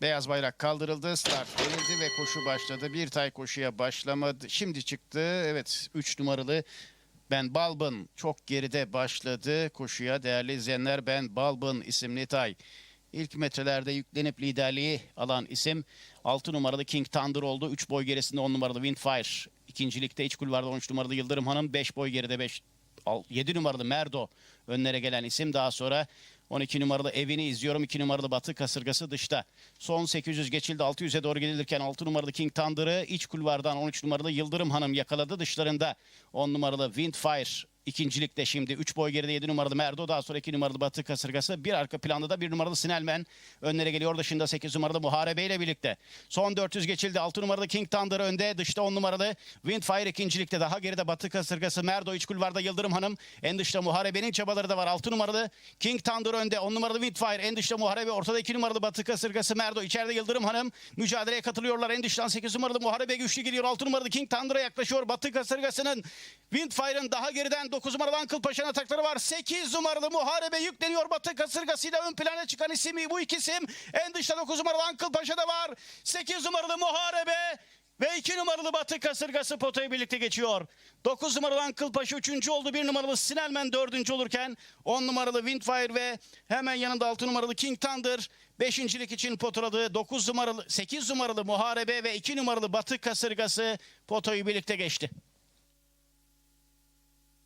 Beyaz bayrak kaldırıldı. Start verildi ve koşu başladı. Bir tay koşuya başlamadı. Şimdi çıktı. Evet 3 numaralı Ben Balbın çok geride başladı koşuya. Değerli izleyenler Ben Balbın isimli tay. İlk metrelerde yüklenip liderliği alan isim 6 numaralı King Thunder oldu. 3 boy gerisinde 10 numaralı Windfire. İkincilikte iç kulvarda 13 numaralı Yıldırım Hanım. 5 boy geride 5 7 numaralı Merdo önlere gelen isim. Daha sonra 12 numaralı evini izliyorum. 2 numaralı Batı kasırgası dışta. Son 800 geçildi. 600'e doğru gelirken 6 numaralı King Thunder'ı iç kulvardan 13 numaralı Yıldırım Hanım yakaladı. Dışlarında 10 numaralı Windfire İkincilikte şimdi 3 boy geride 7 numaralı Merdo daha sonra 2 numaralı Batı kasırgası. Bir arka planda da 1 numaralı Sinelmen önlere geliyor. Dışında 8 numaralı Muharebe ile birlikte. Son 400 geçildi. 6 numaralı King Thunder önde. Dışta 10 numaralı Windfire ikincilikte daha geride. Batı kasırgası Merdo iç kulvarda Yıldırım Hanım. En dışta Muharebe'nin çabaları da var. 6 numaralı King Thunder önde. 10 numaralı Windfire en dışta Muharebe. Ortada 2 numaralı Batı kasırgası Merdo. İçeride Yıldırım Hanım. Mücadeleye katılıyorlar. En dıştan 8 numaralı Muharebe güçlü geliyor. 6 numaralı King Thunder'a yaklaşıyor. Batı kasırgasının Windfire'ın daha geriden 9 numaralı Uncle Paşa'nın atakları var. 8 numaralı Muharebe yükleniyor. Batı kasırgasıyla ön plana çıkan isim bu iki isim. En dışta 9 numaralı Uncle Paşa da var. 8 numaralı Muharebe ve 2 numaralı Batı kasırgası potayı birlikte geçiyor. 9 numaralı Uncle Paşa 3. oldu. 1 numaralı Sinelmen 4. olurken 10 numaralı Windfire ve hemen yanında 6 numaralı King Thunder Beşincilik için potaladı. 9 numaralı 8 numaralı Muharebe ve 2 numaralı Batı kasırgası potoyu birlikte geçti.